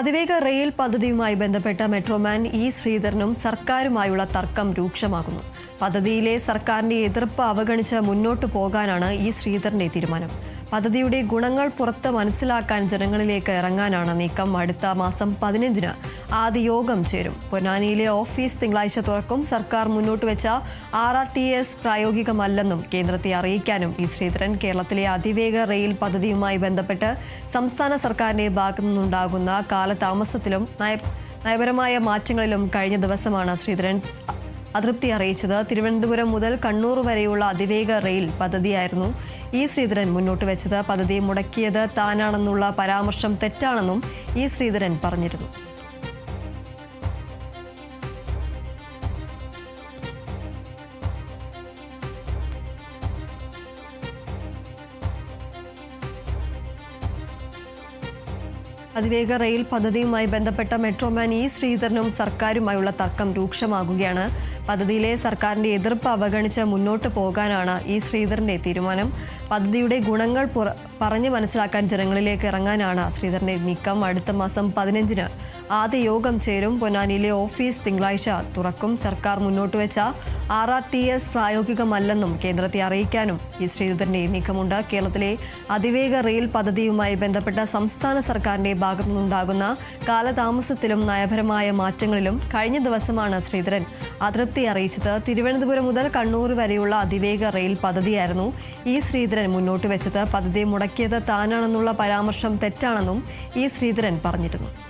അതിവേഗ റെയിൽ പദ്ധതിയുമായി ബന്ധപ്പെട്ട മെട്രോമാൻ ഇ ശ്രീധരനും സർക്കാരുമായുള്ള തർക്കം രൂക്ഷമാകുന്നു. പദ്ധതിയിലെ സർക്കാരിന്റെ എതിർപ്പ് അവഗണിച്ച് മുന്നോട്ടു പോകാനാണ് ഇ ശ്രീധരന്റെ തീരുമാനം. പദ്ധതിയുടെ ഗുണങ്ങൾ പുറത്ത് മനസ്സിലാക്കാൻ ജനങ്ങളിലേക്ക് ഇറങ്ങാനാണ് നീക്കം. അടുത്ത മാസം പതിനഞ്ചിന് ആദ്യ യോഗം ചേരും. പൊന്നാനിയിലെ ഓഫീസ് തിങ്കളാഴ്ച തുറക്കും. സർക്കാർ മുന്നോട്ട് വെച്ച ആർ ആർ ടി എസ് പ്രായോഗികമല്ലെന്നും കേന്ദ്രത്തെ അറിയിക്കാനും ഇ ശ്രീധരൻ കേരളത്തിലെ അതിവേഗ റെയിൽ പദ്ധതിയുമായി ബന്ധപ്പെട്ട് സംസ്ഥാന സർക്കാരിന്റെ ഭാഗത്തു നിന്നുണ്ടാകുന്ന കാലതാമസത്തിലും നയ നയപരമായ മാറ്റങ്ങളിലും കഴിഞ്ഞ ദിവസമാണ് ശ്രീധരൻ അതൃപ്തി അറിയിച്ചത് തിരുവനന്തപുരം മുതൽ കണ്ണൂർ വരെയുള്ള അതിവേഗ റെയിൽ പദ്ധതിയായിരുന്നു. ഇ ശ്രീധരൻ മുന്നോട്ട് വെച്ചത് പദ്ധതി മുടക്കിയത് താനാണെന്നുള്ള പരാമർശം തെറ്റാണെന്നും ഇ ശ്രീധരൻ പറഞ്ഞിരുന്നു. അതിവേഗ റെയിൽ പദ്ധതിയുമായി ബന്ധപ്പെട്ട മെട്രോമാൻ ഇ ശ്രീധരനും സർക്കാരുമായുള്ള തർക്കം രൂക്ഷമാകുകയാണ്. പദ്ധതിയിലെ സർക്കാരിന്റെ എതിർപ്പ് അവഗണിച്ച് മുന്നോട്ട് പോകാനാണ് ഇ ശ്രീധരന്റെ തീരുമാനം. പദ്ധതിയുടെ ഗുണങ്ങൾ പുറ- പറഞ്ഞു മനസ്സിലാക്കാൻ ജനങ്ങളിലേക്ക് ഇറങ്ങാനാണ് ശ്രീധരന്റെ നീക്കം. അടുത്ത മാസം പതിനഞ്ചിന് ആദ്യ യോഗം ചേരും. പൊന്നാനിയിലെ ഓഫീസ് തിങ്കളാഴ്ച തുറക്കും. സർക്കാർ മുന്നോട്ട് വെച്ച ആർ ആർ ടി എസ് പ്രായോഗികമല്ലെന്നും കേന്ദ്രത്തെ അറിയിക്കാനും ഇ ശ്രീധരന്റെ നീക്കമുണ്ട്. കേരളത്തിലെ അതിവേഗ റെയിൽ പദ്ധതിയുമായി ബന്ധപ്പെട്ട സംസ്ഥാന സർക്കാരിന്റെ ഭാഗത്തു നിന്നുണ്ടാകുന്ന കാലതാമസത്തിലും നയപരമായ മാറ്റങ്ങളിലും കഴിഞ്ഞ ദിവസമാണ് ശ്രീധരൻ അതൃപ്തി അറിയിച്ചത് തിരുവനന്തപുരം മുതൽ കണ്ണൂർ വരെയുള്ള അതിവേഗ റെയിൽ പദ്ധതിയായിരുന്നു ഇ ശ്രീധരൻ മുന്നോട്ട് വെച്ചത്. പദ്ധതി മുടക്കിയത് താനാണെന്നുള്ള പരാമർശം തെറ്റാണെന്നും ഇ ശ്രീധരൻ പറഞ്ഞിരുന്നു.